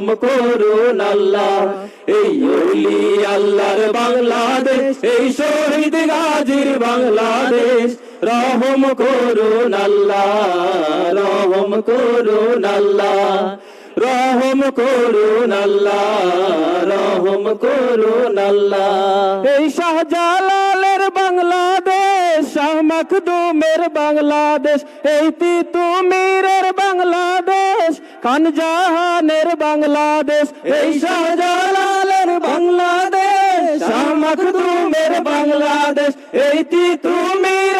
রহম করুন আল্লাহ। এই ওলি আল্লাহর বাংলাদেশ, এই শহীদ গাজীর বাংলাদেশ। রহম করুন আল্লাহ, রহম করুন আল্লাহ। রহম করুন আল্লাহ, রহম করুন আল্লাহ। এই শাহজালালের বাংলাদেশ, শাহ মখদুমের বাংলাদেশ, এই তিতুমিরের বাংলাদেশ কানজাহানের বাংলাদেশ এই শাহজালালের বাংলাদেশ শামাক তুমের বাংলাদেশ এই তি তুমির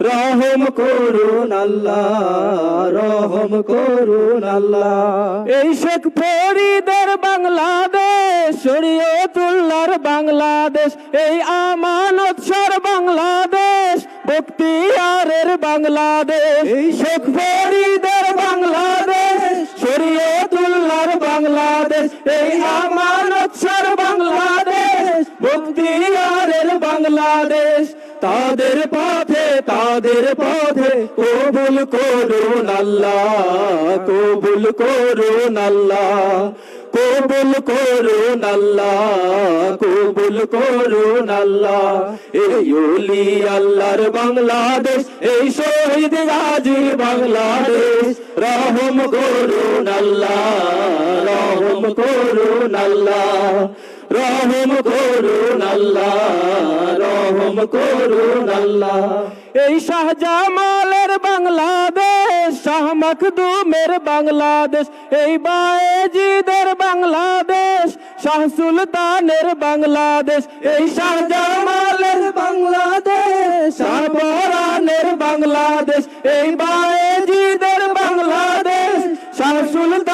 রহম করুন আল্লাহ রহম করুন আল্লাহ। এই শেখ ফরিদের বাংলাদেশ শরীয়তুল্লাহর বাংলাদেশ এই আমানত সর বাংলাদেশ বক্তিয়ারের বাংলাদেশ। এই শেখ ফরিদের বাংলাদেশ শরীয়তুল্লাহর বাংলাদেশ এই আমানত সর বাংলাদেশ বক্তিয়ারের বাংলাদেশ। তাদের পথে তাদের পথে কবুল করুন আল্লাহ কবুল করুন আল্লাহ কবুল করুন আল্লাহ কবুল করুন আল্লাহ এই আল্লাহর বাংলাদেশ, এই শহীদ গাজী বাংলাদেশ, রহম করুন আল্লাহ রহম করুন আল্লাহ রহম করুন আল্লাহ রহম করুন আল্লাহ। এই শাহজামালের বাংলাদেশ, শাহ মখদুমের বাংলাদেশ, এই বায়েজিদের বাংলাদেশ, শাহ সুলতানের বাংলাদেশ, এই শাহজামালের বাংলাদেশ, শাহ বাংলাদেশ, এই বায়েজিদের বাংলাদেশ, শাহ সুলতানের